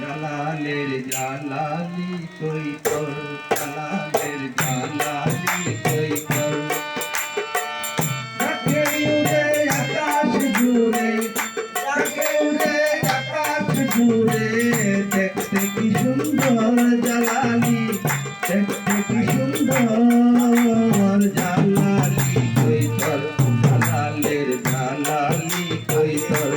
জালালের জালালি কই তোর জালালের জালালি কই তোর যাকে উড়ে আকাশ জুড়ে, যাকে উড়ে আকাশ জুড়ে, দেখতে কি সুন্দর জালালি, দেখতে কি সুন্দর জালালি কই তোর জালালের জালালি কই তোর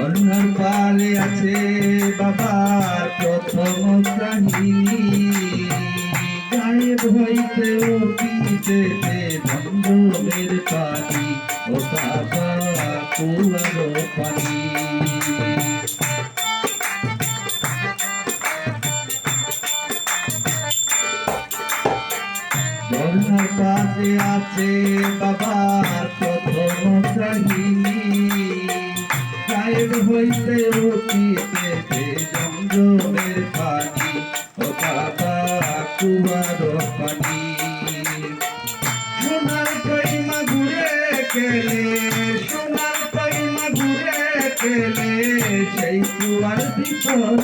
ঝর্ণার পারে আছে বাবার প্রথম কাহিনী গায়েব হইতে অতীতেতে ধন্ধবের পানি ও বাবা কুয়ার পানি। পাশে আছে বাবার প্রথম কাহিনী হইতে অতীতে জমজমের পানি ও বাবা কুয়ার পানি সোনার কইমা ঘুরে গেলে, সোনার কইমা ঘুরে গেলে, সেই কুয়ার ভিতর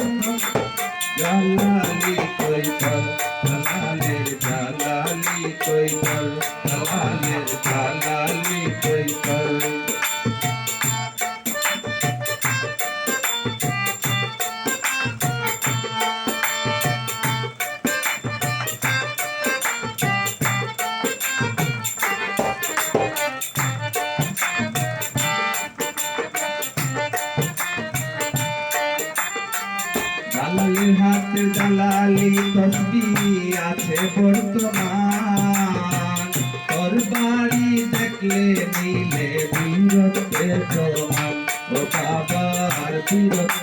জালালি কর জালালের জালালি কর জালালের জালালি জালালির হাতে জালালি তসবি আছে বর্তমান। তোর বাড়ি দেখলে নিলে বীরত্বের প্রমাণ। ও বাবার বীরত্বের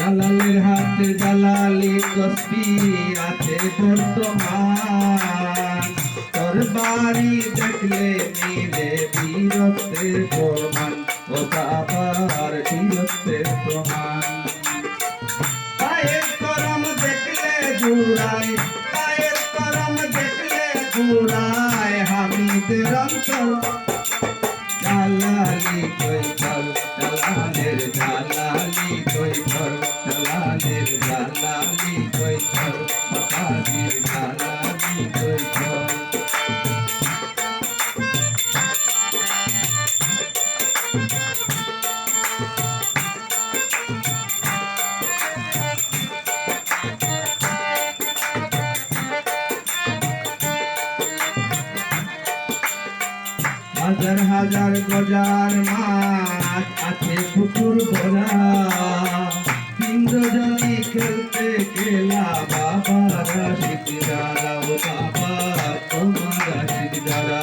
জালালের হাতে জালালি তসবি আছে বর্তমান। তোর বাড়ি দেখলে নিলে বীরত্বের প্রমাণ ও বাবার বীরত্বের প্রমাণ। পায়ের করম দেখলে জুড়ায়, পায়ের করম দেখলে জুড়ায় হামিদের অন্তর জালালি কই কর জালালের হাজার হাজার গজার মাছ আছে পুকুর ভরা। ইন্দ্রজনী খেলতে গেলা বাবারা শিকদারা ও বাবা, তোমারা শিকদারা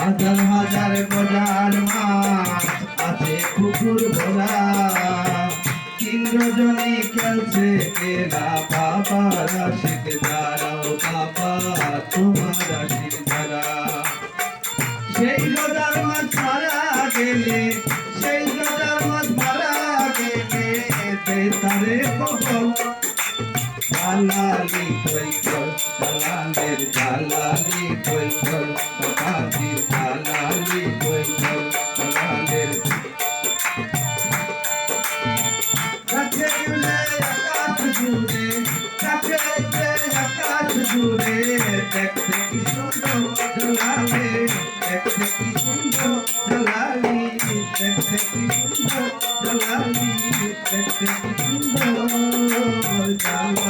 হাজার হাজার গজার মাছ আছে পুকুর ভরা। ইন্দ্রজনী খেলছে কেলা বাবারা শিকদারা ও বাবা, তোমারা শিকদারা সেই রোজার মাছ মারা গেলে, সেই রোজার মাছ মারা গেলে তারে কবল। জালালি কই কর জালালের জালালি কই কর আকাশ জুড়ে দেখতে কি সুন্দর জালালে দেখতে কি সুন্দর জালালি দেখতে কি সুন্দর জালালি দেখতে কি সুন্দর জালালি